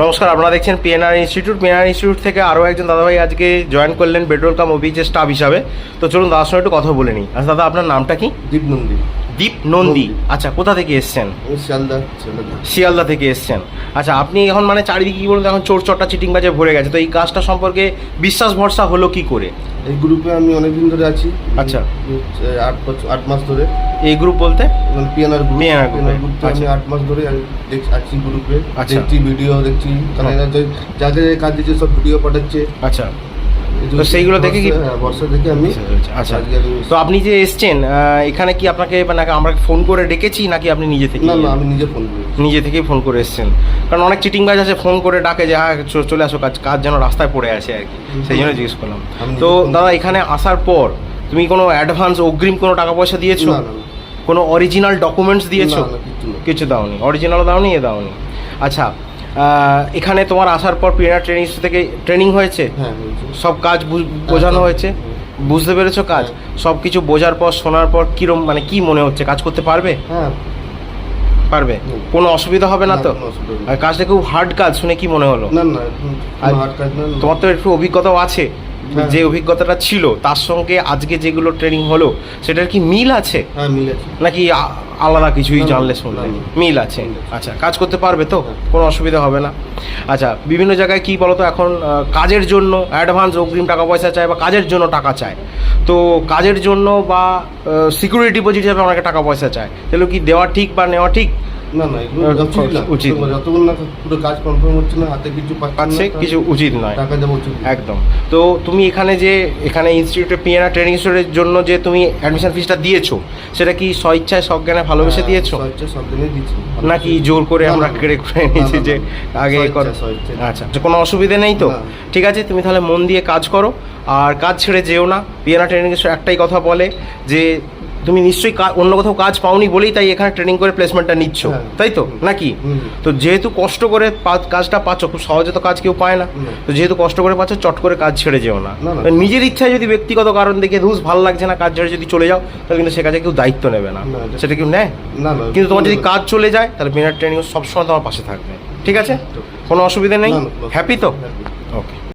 নমস্কার, আপনারা দেখছেন পিএনআর ইনস্টিটিউট পিএনআর ইনস্টিটিউট থেকে আরও একজন দাদাভাই আজকে জয়েন করলেন পেট্রোল কাম অভিজের স্টাফ হিসাবে। তো চলুন দাদার সঙ্গে একটু কথা বলে নিই। আচ্ছা দাদা, আপনার নামটা কি? দীপ নন্দী। দীপ নন্দী। আচ্ছা কোথা থেকে এসছেন? শিয়ালদা শিয়ালদা থেকে। এসছেন। আচ্ছা আপনি এখন মানে চারিদিকে কি বলুন এখন চোর চট্টা চিটিং বাজে ভরে গেছে। তো এই কাজটা সম্পর্কে বিশ্বাস ভরসা হলো কি করে? এই গ্রুপে আমি অনেকদিন ধরে আছি। আচ্ছা। আট বছর আট মাস ধরে। এই গ্রুপ বলতে? পিএনআর গ্রুপ এ। গ্রুপে আমি আচ্ছা। আট মাস ধরে আছি গ্রুপে আচ্ছা। দেখছি ভিডিও দেখছি। কারণ এরা যে যা যা কাজ দিচ্ছে সব ভিডিও পাঠাচ্ছে। আচ্ছা। তো সেইগুলো দেখে কি- বর্ষা- হ্যাঁ, দেখে আমি আচ্ছা তো আপনি যে এসছেন এখানে কি আপনাকে মানে আমরা ফোন করে ডেকেছি নাকি আপনি নিজে থেকে? না আমি নিজে ফোন নিজে থেকেই ফোন করে এসছেন। কারণ অনেক চিটিং বাজ আছে ফোন করে ডাকে যে হ্যাঁ চলে আসো কাজ কাজ যেন রাস্তায় পড়ে আছে আর কি। সেই জন্য জিজ্ঞেস করলাম। তো দাদা এখানে আসার পর তুমি কোনো অ্যাডভান্স অগ্রিম কোনো টাকা পয়সা দিয়েছ। কোনো অরিজিনাল ডকুমেন্টস দিয়েছ। কিছু দাওনি। অরিজিনালও দাওনি এ দাওনি। আচ্ছা এখানে তোমার আসার পর পিনা ট্রেনিং থেকে ট্রেনিং হয়েছে? হ্যাঁ সব কাজ বোঝানো হ্যাঁ, হয়েছে? হ্যাঁ। বুঝতে পেরেছ কাজ? হ্যাঁ। সব কিছু বোঝার পর শোনার পর কিরম মানে কি মনে হচ্ছে? কাজ করতে পারবে? হ্যাঁ। পারবে? কোনো অসুবিধা হবে না তো? আর কাজটা খুব হার্ড কাজ শুনে কি মনে হলো? না না। তোমার তো একটু অভিজ্ঞতাও আছে। যে অভিজ্ঞতাটা ছিল তার সঙ্গে আজকে যেগুলো ট্রেনিং হলো সেটার কি মিল আছে? হ্যাঁ মিলেছে নাকি আলাদা কিছুই জানলে শুনলে। মিল আছে। আচ্ছা কাজ করতে পারবে তো? হ্যাঁ। কোনো অসুবিধা হবে না। আচ্ছা বিভিন্ন জায়গায় কি বলতো এখন কাজের জন্য অ্যাডভান্স অগ্রিম টাকা পয়সা চায় বা কাজের জন্য টাকা চায়। তো কাজের জন্য বা সিকিউরিটি ডিপোজিট হিসাবে অনেকে টাকা পয়সা চায়। তাহলে কি দেওয়া ঠিক বা নেওয়া ঠিক? না না এগুলো উচিত না। উচিত না। যতক্ষণ না পুরো কাজ কনফার্ম হচ্ছে না হাতে কিছু পাচ্ছি কিছু উচিত নয়। টাকা দেওয়া উচিত একদম। তো তুমি এখানে যে এখানে ইনস্টিটিউটে পিএনআর ট্রেনিং জন্য যে তুমি অ্যাডমিশন ফিসটা দিয়েছ সেটা কি স্বইচ্ছায় সজ্ঞানে ভালোবেসে হ্যাঁ, দিয়েছ? নাকি জোর করে আমরা। কেড়ে করে নিয়েছি যে আগে স্বেচ্ছা। আচ্ছা কোনো অসুবিধা নেই তো? ঠিক আছে তুমি তাহলে মন দিয়ে কাজ করো। আর কাজ ছেড়ে যেও না। পিয়ানা ট্রেনিং একটাই কথা বলে যে তুমি নিশ্চয়ই অন্য কোথাও কাজ পাওনি বলেই তাই এখানে ট্রেনিং করে প্লেসমেন্টটা নিচ্ছ হ্যাঁ। তাই তো? নাকি? তো যেহেতু কষ্ট করে কাজটা পাচ্ছ খুব সহজে তো কাজ কেউ পায় না। তো যেহেতু কষ্ট করে পাচ্ছ চট করে কাজ ছেড়ে যেও না। নিজের ইচ্ছায় যদি ব্যক্তিগত কারণ দেখে ধুস ভালো লাগছে না কাজ ছেড়ে যদি চলে যাও তাহলে কিন্তু সে কাজে কেউ দায়িত্ব নেবে না। সেটা কেউ নেয়? কিন্তু তোমার যদি কাজ চলে যায় তাহলে বিনার ট্রেনিং সবসময় তোমার পাশে থাকবে। ঠিক আছে? কোনো অসুবিধা নেই? হ্যাপি তো? happy।